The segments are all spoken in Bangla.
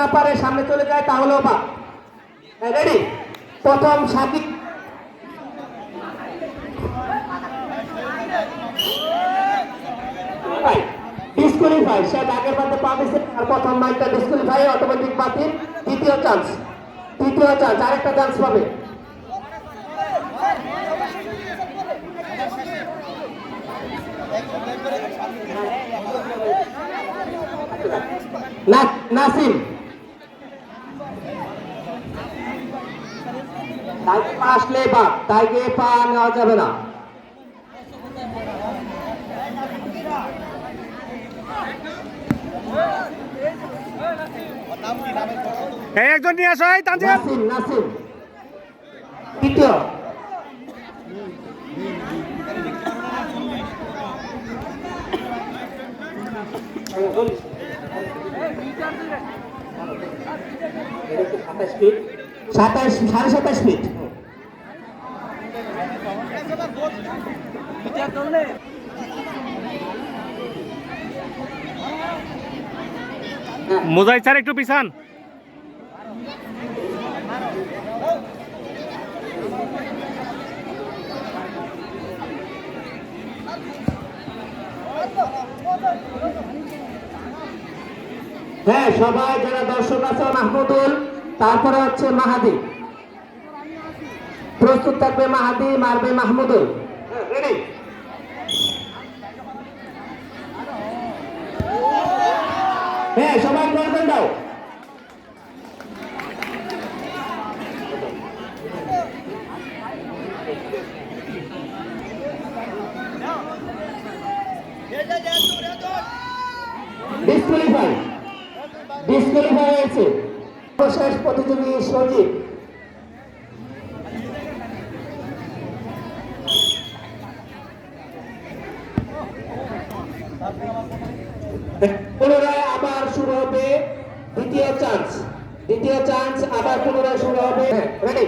না পারে, সামনে চলে যায়, তাহলেও বা। রেডি প্রথম সাকিব ডিসকোয়ালিফাই সে আগের পা দিছে আর প্রথম মাইকটা অটোমেটিক বাতিল। দ্বিতীয় চান্স তৃতীয় চান্স আরেকটা চান্স পাবে। নাসিম। তাইকে পা আসলে বা তাইকে পা নেওয়া যাবে না। এই একজন নিয়ে আসো এই নাসিম নাসিম। তৃতীয় সাতাশ সাড়ে সাতাশ ফিট মোজাই স্যার একটু পিছান। হ্যাঁ সবাই যারা দর্শক আছে মাহমুদুল। তারপরে হচ্ছে মাহাদি। প্রস্তুত থাকবে মাহাদি, মারবে মাহমুদুল হ্যাঁ সবাই গর্জন দাও। ডিসকোয়ালিফাই ডিসকোয়ালিফাই হয়েছে। সর্বশেষ প্রতিযোগী সজীব। পুনরায় আবার শুরু হবে দ্বিতীয় চান্স দ্বিতীয় চান্স আবার পুনরায় শুরু হবে। রেডি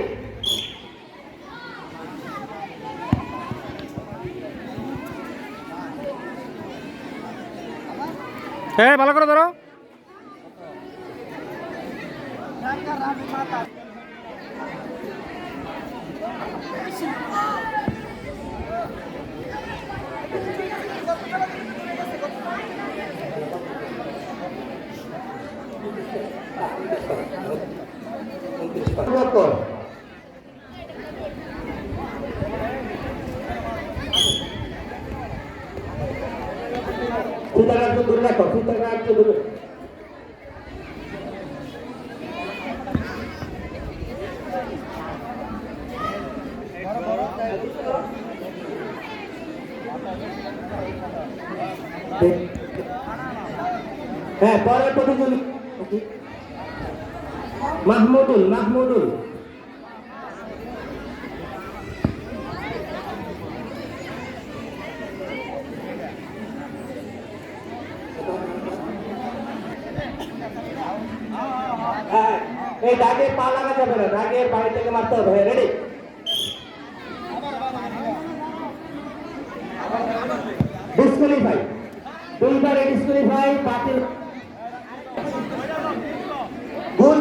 হ্যাঁ ভালো করে ধরো। Protokol. Kita lanjut dulu, kita dulu. হ্যাঁ পরের প্রতিযোগী। মাহমুদুল মাহমুদুল। হ্যাঁ, এই দাগে পা লাগা যাবে না দাগের বাড়ি থেকে মারতে হবে। রেডি? ডিসকোয়ালিফাই দুইবারে ডিসকোয়ালিফাই বাতিল।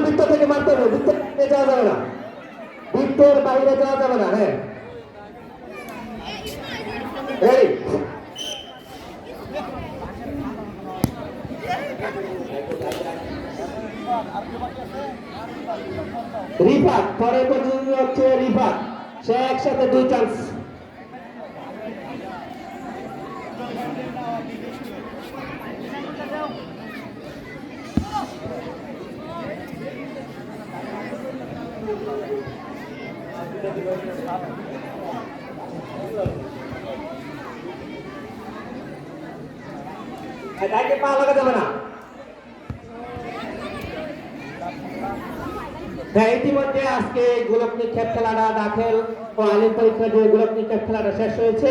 বৃত্ত থেকে মারতে হবে, বৃত্ত যাওয়া যাবে না। বৃত্তের বাইরে যাওয়া যাবে না হ্যাঁ। রেডি রিফাত, পরে হচ্ছে রিফাত। সে একসাথে দুই চান্স না। হ্যাঁ ইতিমধ্যে আজকে গোলক নিক্ষেপ খেলাটা দাখেল। ও আলিম পরীক্ষা দিয়ে গোলক নিক্ষেপ খেলাটা শেষ হয়েছে।